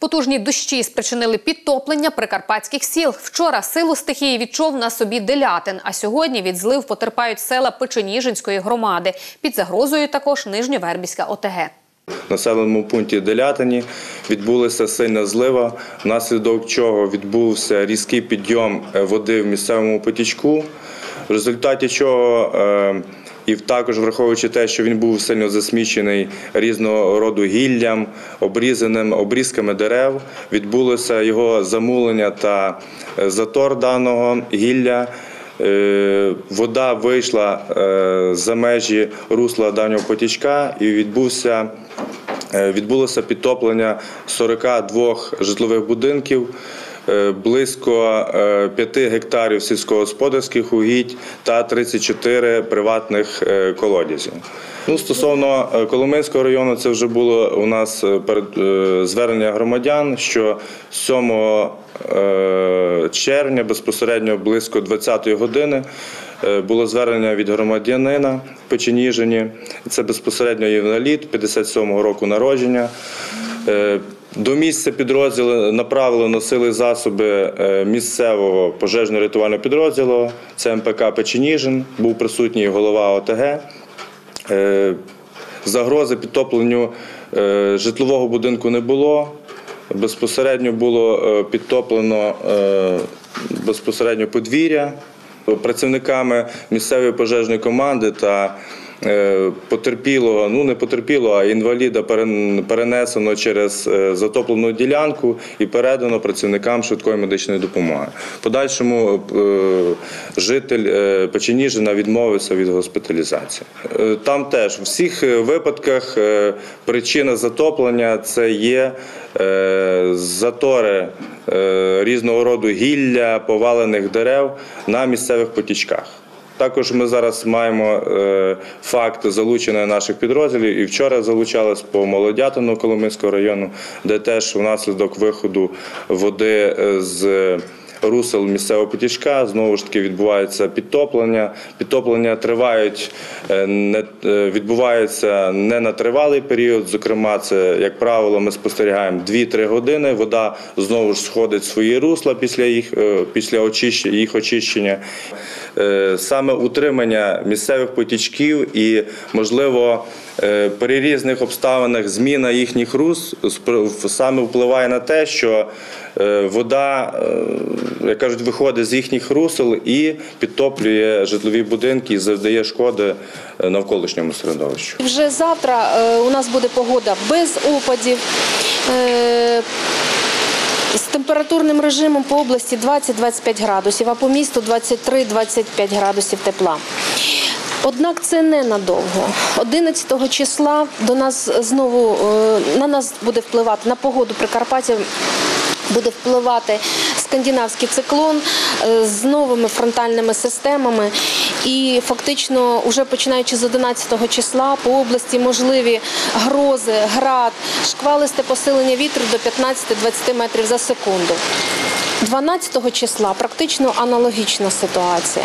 Потужні дощі спричинили підтоплення прикарпатських сіл. Вчора силу стихії відчув на собі Делятин, а сьогодні від злив потерпають села Печеніжинської громади. Під загрозою також Нижньовербівська ОТГ. Населеному пункті Делятині відбулася сильна злива, внаслідок чого відбувся різкий підйом е, води в місцевому потічку, в результаті чого е, і також враховуючи те, що він був сильно засмічений різного роду гіллям, обрізаним обрізками дерев, відбулося його замулення та е, затор даного гілля. Е, Вода вийшла е, за межі русла давнього потічка і відбувся, відбулося підтоплення 42 житлових будинків, близько 5 гектарів сільськогосподарських угідь та 34 приватних е, колодязів. Ну, стосовно е, Коломийського району, це вже було у нас е, перед е, звернення громадян, що 7 е, червня безпосередньо близько 20-ї години е, було звернення від громадянина в Печеніжині. Це безпосередньо інвалід 57-го року народження. До місця підрозділу направлено сили засоби е, місцевого пожежно-рятувального підрозділу. Це МПК Печеніжин, був присутній голова ОТГ. Е, Загрози підтопленню е, житлового будинку не було. Безпосередньо було підтоплено безпосередньо подвір'я працівниками місцевої пожежної команди та потерпілого, ну не потерпілого, а інваліда перенесено через е, затоплену ділянку і передано працівникам швидкої медичної допомоги. Подальшому е, житель е, Печеніжина відмовився від госпіталізації. Е, Там теж в всіх е, випадках е, причина затоплення це є е, затори е, різного роду гілля, повалених дерев на місцевих потічках. Також ми зараз маємо е, факт залучення наших підрозділів. І вчора залучались по Молодятину Коломийського району, де теж внаслідок виходу води е, з русел місцевого потічка знову ж таки відбувається підтоплення. Підтоплення тривають е, не е, відбуваються не на тривалий період. Зокрема, це як правило, ми спостерігаємо 2-3 години. Вода знову ж сходить в свої русла після їх е, після очищення їх очищення. Саме утримання місцевих потічків і, можливо, при різних обставинах зміна їхніх рус саме впливає на те, що вода, як кажуть, виходить з їхніх русел і підтоплює житлові будинки і завдає шкоди е, навколишньому середовищу. Вже завтра е, у нас буде погода без опадів. е, З температурним режимом по області 20-25 градусів, а по місту 23-25 градусів тепла. Однак це ненадовго. 11 числа до нас знову на нас буде впливати на погоду Прикарпаття. Буде впливати скандинавський циклон е, з новими фронтальними системами, і фактично, вже починаючи з 11 числа, по області можливі грози, град, шквалисте посилення вітру до 15-20 метрів за секунду. 12 числа практично аналогічна ситуація.